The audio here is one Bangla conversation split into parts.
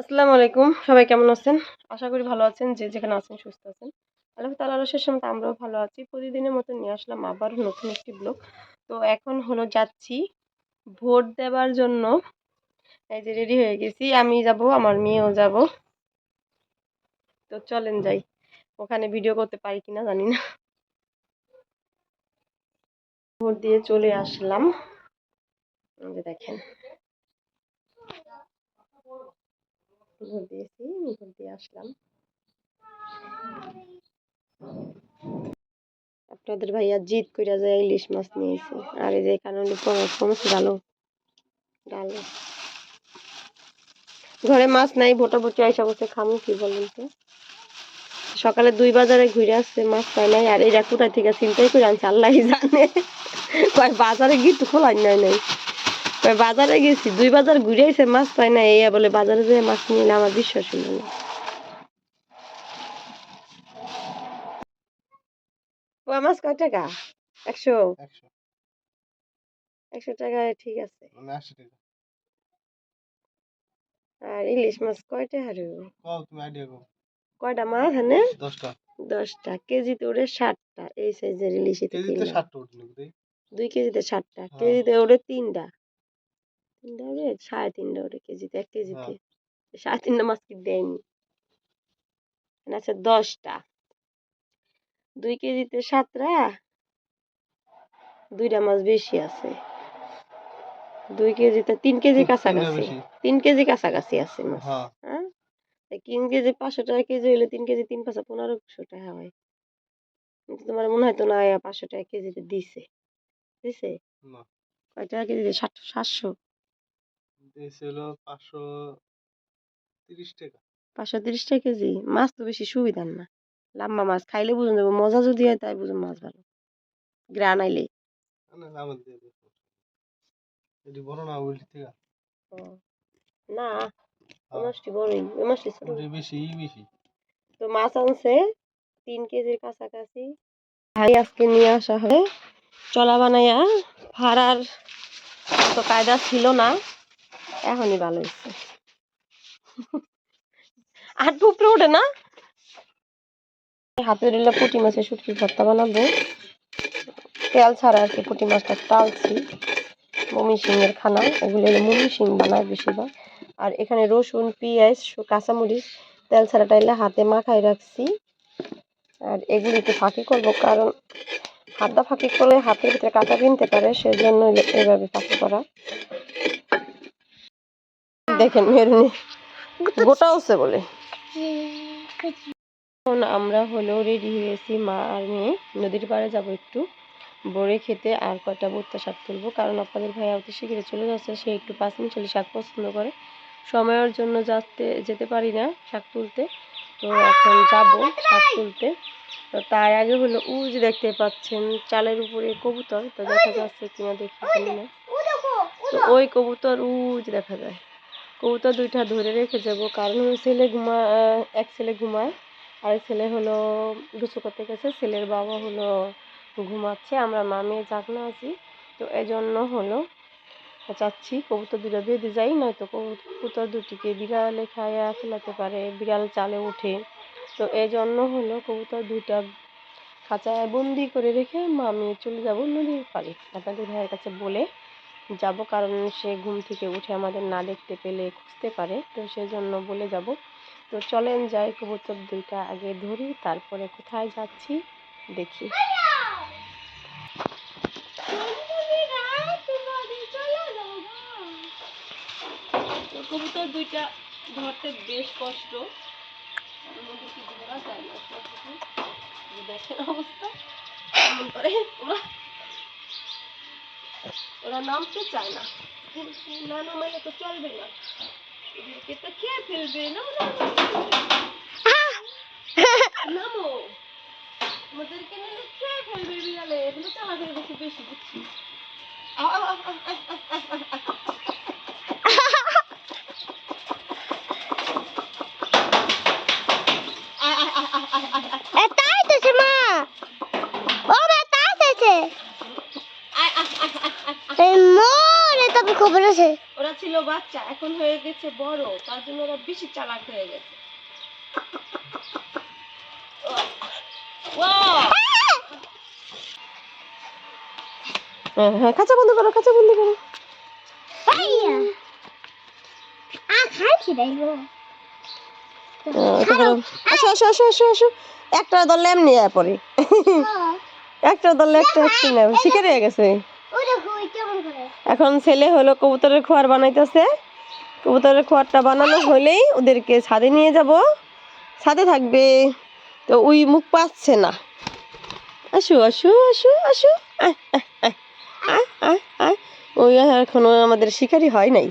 আসসালামু আলাইকুম। সবাই কেমন আছেন? আশা করি ভালো আছেন, যে যেখানে আছেন সুস্থ আছেন। আল্লাহ তালার শেষ মতো আমরাও ভালো আছি। প্রতিদিনের মতো নিয়ে আসলাম আবার নতুন একটি ব্লগ। তো এখন হলো যাচ্ছি ভোট দেওয়ার জন্য। এই যে রেডি হয়ে গেছি, আমি যাব, আমার মেয়েও যাব। তো চলেন যাই। ওখানে ভিডিও করতে পারি কিনা জানি না। ভোট দিয়ে চলে আসলাম। এই দেখেন ভোট দিয়েছি ভোট দিয়ে আসলাম। আপনাদের ভাইয়া জিত কইরা যায় ইলিশ মাছ নিয়েছে। আর এই যে এখানে পমস পমস ডালো ঘরে মাছ নাই ভোটা ভুটি আইসা বসে খামু, কি বলেন তো? সকালে দুই বাজারে ঘুরে আসছে, মাছ পাই নাই, আর এরা কোথায় থেকে চিন্তাই করে আনছে আল্লাহ জানে। কয় বাজারে গিয়ে তো খোলাই নাই নাই। বাজারে গেছি দুই বাজার ঘুরে আইছে মাছ পাই না এই বলে বাজারে যেয়ে মাছ নিয়ে আমার বিশ্বাস হলো না। পোয়া মাছ কয় টাকা? একশো? একশো। টাকায় ঠিক আছে। মানে আর ইলিশ মাছ কয়টা হারু? কয়টা মাছ হানে? দশটা। দশটা। কেজিতে ওরে ষাটটা এই সাইজের ইলিশ দুই কেজিতে ষাটটা হ্যাঁ। কেজিতে ওরে তিনটা। তিনটা ওরে সাড়ে তিনটা ওরে কেজিতে এক কেজিতে। সাড়ে তিনটা মাছ কি দেয়নি? আচ্ছা দশটা। দুই কেজিতে সাতটা? দুইটা মাছ বেশি আছে। দুই কেজিতে তিন কেজি তিন- কাছাকাছি। তিন কেজি কাছাকাছি আছে মাছ। হ্যাঁ। হ্যাঁ? তিন কেজি পাঁচশো টাকা কেজি হইলে তিন কেজি তিন পাঁচশো পনেরোশো টাকা হয়। কিন্তু তোমার মনে হয় তো না পাঁচশো টাকা কেজিতে দিছে। দিছে? কয় টাকা কেজিতে? সাতশো সাতশো? হলো পাঁচশো তিরিশ টাকা। পাঁচশো তিরিশ টাকা কেজি? মাছ তো বেশি সুবিধার না। লাম্বা মাছ খাইলে বুঝুন যাব মজা যদি হয় তাই বুঝুন মাছ ভালো। গ্রান আইলে। না মাছটি বড়ই মাছটি ছোট। বেশি বেশি। তো মাছ আনছে তিন কেজির কাছাকাছি। ভাই আজকে নিয়ে আসা হবে। চলা বানাইয়া ভাড়ার তো কায়দা ছিল না। এখনই ভালো হয়েছে। আর উপরে ওঠে না? হাতে দিলে পুঁটি মাছের শুটকি ভর্তা বানাবো। তেল ছাড়া আর কি পুঁটি মাছটা টালছি। মমি সিংয়ের খানা, এগুলো হলো মমি সিং বানায় বেশিরভাগ। আর এখানে রসুন, পেঁয়াজ কাঁচামরিচ, তেল ছাড়া টাইলে হাতে মাখায় রাখছি। আর এগুলি একটু ফাঁকি করব কারণ হাতটা ফাঁকি করলে হাতের ভিতরে কাঁটা কিনতে পারে সেজন্য এভাবে ফাঁকি করা। দেখেন মেরুনি গোটা হচ্ছে বলে। এখন আমরা হলো রেডি হয়েছি মা আর মেয়ে। নদীর পাড়ে যাব একটু। বড়ে খেতে আর কয়টা ভুট্টা শাক তুলবো? কারণ আপনাদের ভাই অত শীঘ্রই চলে যাচ্ছে। সে একটু পাঁচ মিনিট চল্লিশ শাক পছন্দ করে। সময়ের জন্য যাতে, যেতে পারি না শাক তুলতে। তো এখন যাব শাক তুলতে। তো তার আগে হলো উ যে দেখতে পাচ্ছেন, চালের উপরে কবুতর। তো দেখা যাচ্ছে কিনা দেখি জানি না। তো ওই কবুতর উ যে দেখা যায়। কবুতর দুইটা ধরে রেখে যাব। কারণ হলো ছেলে ঘুমা এক ছেলে ঘুমায় আর ছেলে হলো গোসল করতে গেছে। ছেলের বাবা হলো ঘুমাচ্ছে, আমরা মামিয়ে জাগনা আছি। তো এজন্য হলো চাচ্ছি কবুতর দুটো বেঁধে যাই, নয়তো কবু- কবুতর দুটিকে বিড়ালে খাইয়া ফেলাতে পারে, বিড়াল চালে ওঠে। তো এই জন্য হলো কবুতর দুইটা খাঁচায় বন্দি করে রেখে মামি চলে যাব নদীর পাড়ে। আপনাদের ভাইয়ের কাছে বলে যাব, কারণ সে ঘুম থেকে উঠে আমাদের না দেখতে পেলে খুঁজতে পারে। তো সেজন্য বলে যাব। তো চলেন যাই কবুতর দুইটা আগে ধরি, তারপরে কোথায় যাচ্ছি দেখি। কবুতর দুইটা ধরতে বেশ কষ্ট। দেখেন অবস্থা। করে ওরা ওরা নামতে চায় না। না নামাইলে তো চলবে না। এদেরকে তো খেয়ে ফেলবে? না নামো। আমাদেরকে নিলে খেয়ে ফেলবে বিড়ালে? এগুলো চালাতে বেশি বেশি বুঝছি বেড়েছে ওরা ছিল বাচ্চা এখন হয়ে গেছে বড় তার জন্য ওরা বেশি চালাক হয়ে গেছে। হ্যাঁ, হ্যাঁ খাঁচা বন্ধ করো খাঁচা বন্ধ করো। একটা দল এমনি পরে একটা দল একটা শিকারে গেছে। এখন ছেলে হলো কবুতরের খোয়ার বানাইতেছে। কবুতরের খোয়ারটা বানানো হলেই ওদেরকে ছাদে নিয়ে যাব। ছাদে থাকবে। তো ওই মুখ পাচ্ছে না। আসু আসু আসু আসু। ওই এখনও আমাদের শিকারি হয় নাই।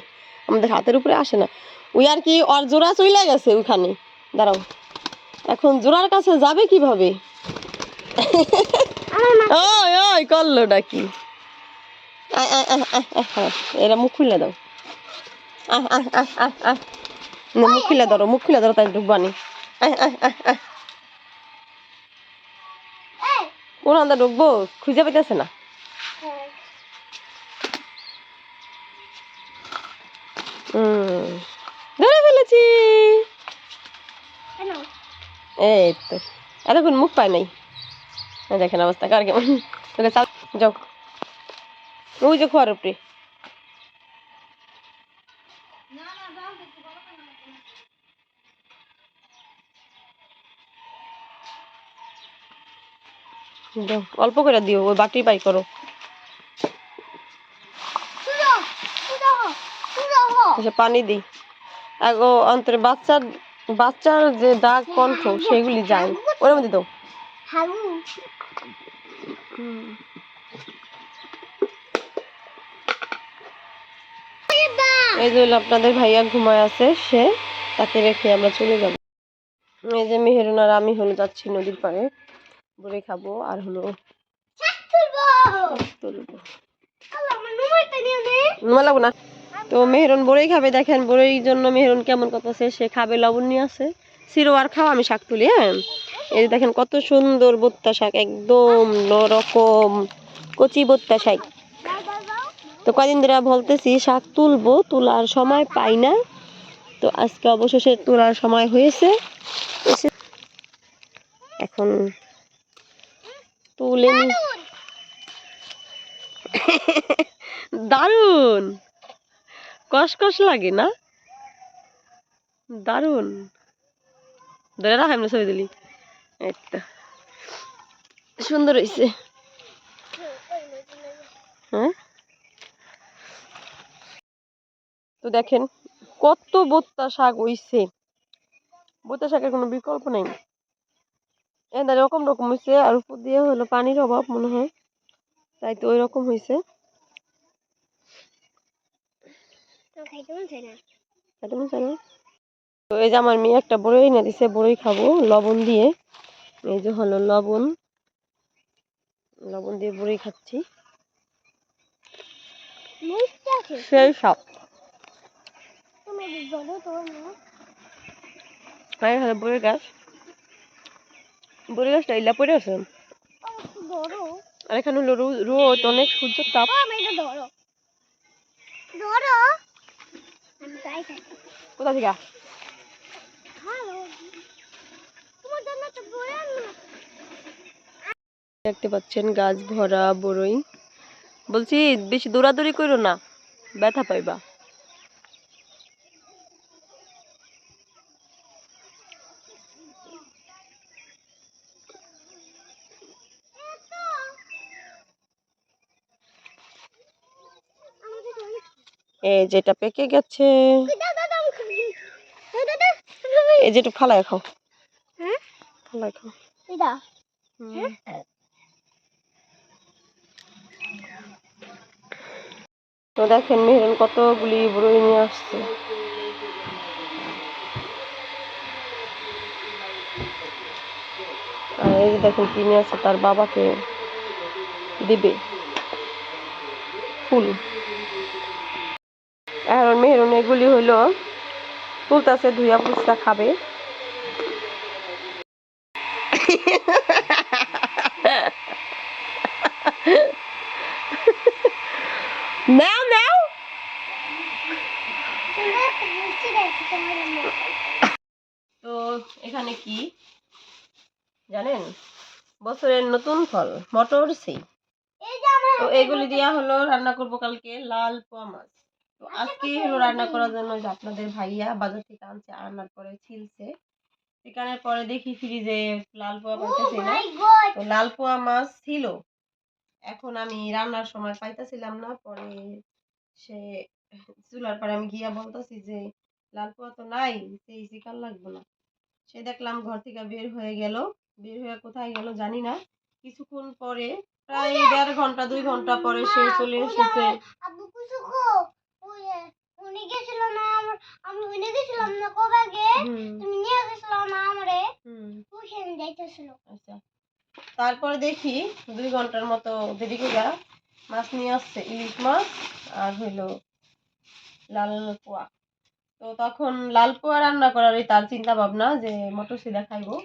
আমাদের হাতের উপরে আসে না। ওই আর কি ওর জোড়া চলে গেছে ওইখানে। দাঁড়াও। এখন জোড়ার কাছে যাবে কীভাবে? ওই ওই করল ডাকি আয়, আয়, আয়, আয়, আয়, আয়। এরা মুখ খুলে দাও। আয়, আয়, আয়, আয়, আয়। না, মুখ খুলে ধরো মুখ খুলে ধরো তাই ঢুকবানি আয়, আয়, আয়, আয়। কোন আন্দা ঢুকবো খুঁজে পেতেছে না। ধরে ফেলেছি। এই তো এতক্ষণ মুখ পায় নাই। দেখেন অবস্থা কার কেমন? তোকে যাও। ওই যে খোয়ার উপরে। অল্প করে দিও ওই বাটি পাই করো। পানি দিই। আগো অন্তরে বাচ্চার বাচ্চার যে দাগ কণ্ঠ সেগুলি যায়। ওর মধ্যে দাও। এই যে আপনাদের ভাইয়া ঘুমায় আছে সে তাকে রেখে আমরা চলে যাব। এই যে মেহেরুন আর আমি হলো যাচ্ছি নদীর পাড়ে। বড়ে খাব আর হলো নে নোয়া লাগবো না? তো মেহেরুন বড়ই খাবে দেখেন বড়ির জন্য মেহেরুন কেমন কত আছে সে খাবে লবণ নিয়ে আছে। সিরো আর খাও আমি শাক তুলি হ্যাঁ? এই যে দেখেন কত সুন্দর বোত্তা শাক একদম নরকম কচি বোত্তা শাক। তো কদিন ধরে বলতেছি, শাক তুলবো, তোলার সময় পাই না। তো আজকে অবশেষে তোলার সময় হয়েছে। এখন তুলে দারুণ কসকস লাগে না? দারুণ ধরে রাখ এমনি ছবি দিলি সুন্দর হয়েছে হ্যাঁ? তো দেখেন কত বোত্তা শাক হইছে। বোত্তা শাকের কোনো বিকল্প নেই। এটা রকম রকম হয়েছে আর উপর দিয়ে হলো পানির অভাব মনে হয়। তাই তো ওই রকম হয়েছে? তো এই যে আমার মেয়ে একটা বড়ই এনে দিছে বড়ই খাব লবণ দিয়ে। এই যে হলো লবণ। লবণ দিয়ে বড়ই খাচ্ছি। সেই সব দেখতে পাচ্ছেন গাছ ভরা বড়ই। বলছি বেশি দৌড়াদৌড়ি করো না ব্যথা পাইবা আমাদের ধরে এই যেটা পেকে গেছে। এই যেটা ফালায় খাও। হ্যাঁ? ফালায় খাও। তো দেখেন মেহেরন কতগুলি বড়ই নিয়ে আসছে। আর এই যে দেখেন কি নিয়ে আসছে তার বাবাকে দিবে। ফুল। মেহেরন এগুলি হইল তুলতাছে ধুইয়া পুস্তা খাবে। নাও নাও। তো এখানে কি? জানেন? বছরের নতুন ফল, মটর আমার তো এগুলি দিয়া হলো রান্না করব কালকে লাল পোয়া মাছ। তো আজকে হলো রান্না করার জন্য যে আপনাদের ভাইয়া বাজার থেকে আনছে আনার পরে ছিলছে। চিকানের পরে দেখি ফ্রিজে লাল পোয়া পাইতেছি না। তো লাল পোয়া মাছ ছিল। এখন আমি রান্নার সময় পাইতেছিলাম না পরে সে চুলার পরে আমি গিয়া বলতেছি যে লাল পোয়া তো নাই সেই চিকান লাগবে না। সে দেখলাম ঘর থেকে বের হয়ে গেল। বের হয়ে কোথায় গেল জানি না। কিছুক্ষণ পরে প্রায় দেড় ঘণ্টা দুই ঘণ্টা পরে সে চলে এসেছে। উনি গেছিল না আমার আমি উনি গেছিলাম না কবে আগে? তুমি নিয়ে গেছিল না আমারে? ওখানে যাইতেছিল। আচ্ছা। তারপরে দেখি দুই ঘণ্টার মতো দেরি করে মাছ নিয়ে আসছে ইলিশ মাছ আর হইল লাল পোয়া। তো তখন লাল পোয়া রান্না করারই তার চিন্তা ভাবনা যে মটর সিদা খাইবো।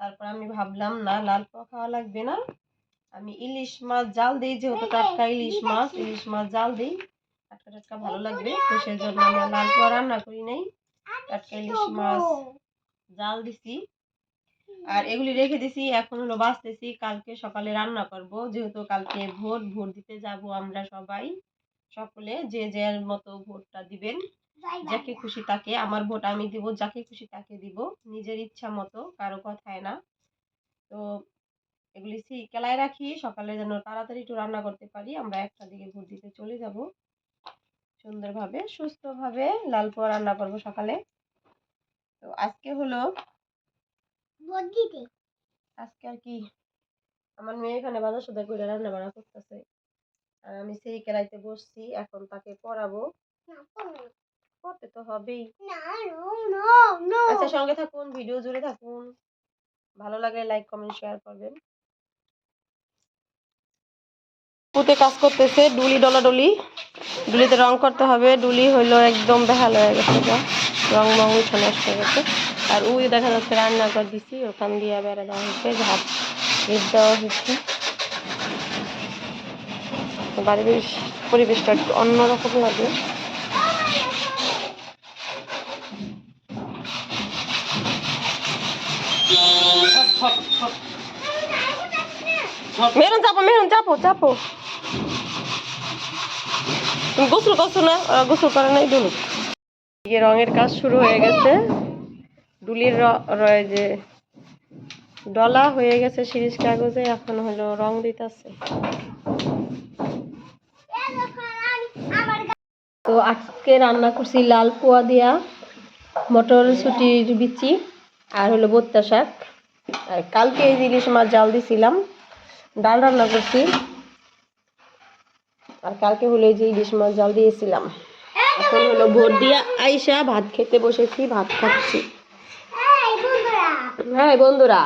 তারপর আমি ভাবলাম না লাল পোয়া খাওয়া লাগবে না। আমি ইলিশ মাছ জাল দিই যেহেতু টাটকা ইলিশ মাছ ইলিশ মাছ জাল দিই। টাটকা টাটকা ভালো লাগবে। তো সেই জন্য আমরা লাল পোয়া রান্না করি নাই। টাটকা ইলিশ মাছ জাল দিছি। আর এগুলি রেখে দিছি। এখন হলো বাঁচতেছি। কালকে সকালে রান্না করব। যেহেতু কালকে ভোট ভোট দিতে যাব আমরা সবাই। সকলে যে যার মতো ভোটটা দিবেন যাকে খুশি তাকে। আমার ভোট আমি দিব যাকে খুশি তাকে দিব। নিজের ইচ্ছা মতো কারও কথায় না। তো এগুলি কেলায় রাখি। সকালে যেন তাড়াতাড়ি একটু রান্না করতে পারি। আমরা একটা দিকে ভোট দিতে চলে যাব। সুন্দরভাবে সুস্থভাবে লাল পোয়া রান্না করব সকালে। তো আজকে হলো আজকে আর কি আমার মেয়ে এখানে বাজার সদাই করে রান্না বান্না করতেছে। আর আমি সেই কেলাইতে বসছি এখন তাকে পড়াবো। পড়তে তো হবেই। আচ্ছা সঙ্গে থাকুন ভিডিও জুড়ে থাকুন। ভালো লাগলে লাইক কমেন্ট শেয়ার করবেন। পুঁতে কাজ করতেছে ডুলি ডলাডলি। ডুলিতে রং করতে হবে ডুলি হইল একদম বেহাল হয়ে গেছে রং মং উঠে নষ্ট গেছে। আর উই দেখা যাচ্ছে রান্না করে দিছি ওখান দিয়ে বেড়া দেওয়া হয়েছে ভাত ভেজ দেওয়া হয়েছে। বাড়ির পরিবেশটা একটু অন্যরকম লাগে মেরুন চাপো মেরুন চাপো চাপো। গোসল করছ না? গোসল করে নাই ডুলুক ইয়ে রঙের কাজ শুরু হয়ে গেছে। ডুলির র- রয়ে যে ডলা হয়ে গেছে সিরিজ কাগজে, এখন হলো রং দিতেছে। তো আজকে রান্না করছি লাল পোয়া দিয়া মটরশুটির বিচি আর হলো বত্তা শাক। আর কালকে এই ইলিশ মাছ জাল দিছিলাম। ডাল রান্না করছি। আর কালকে হলো এই যে ইলিশ মাছ জাল দিয়েছিলাম। এখন হলো ভোর দিয়া আইসা ভাত খেতে বসেছি ভাত খাচ্ছি। হ্যাঁ বন্ধুরা।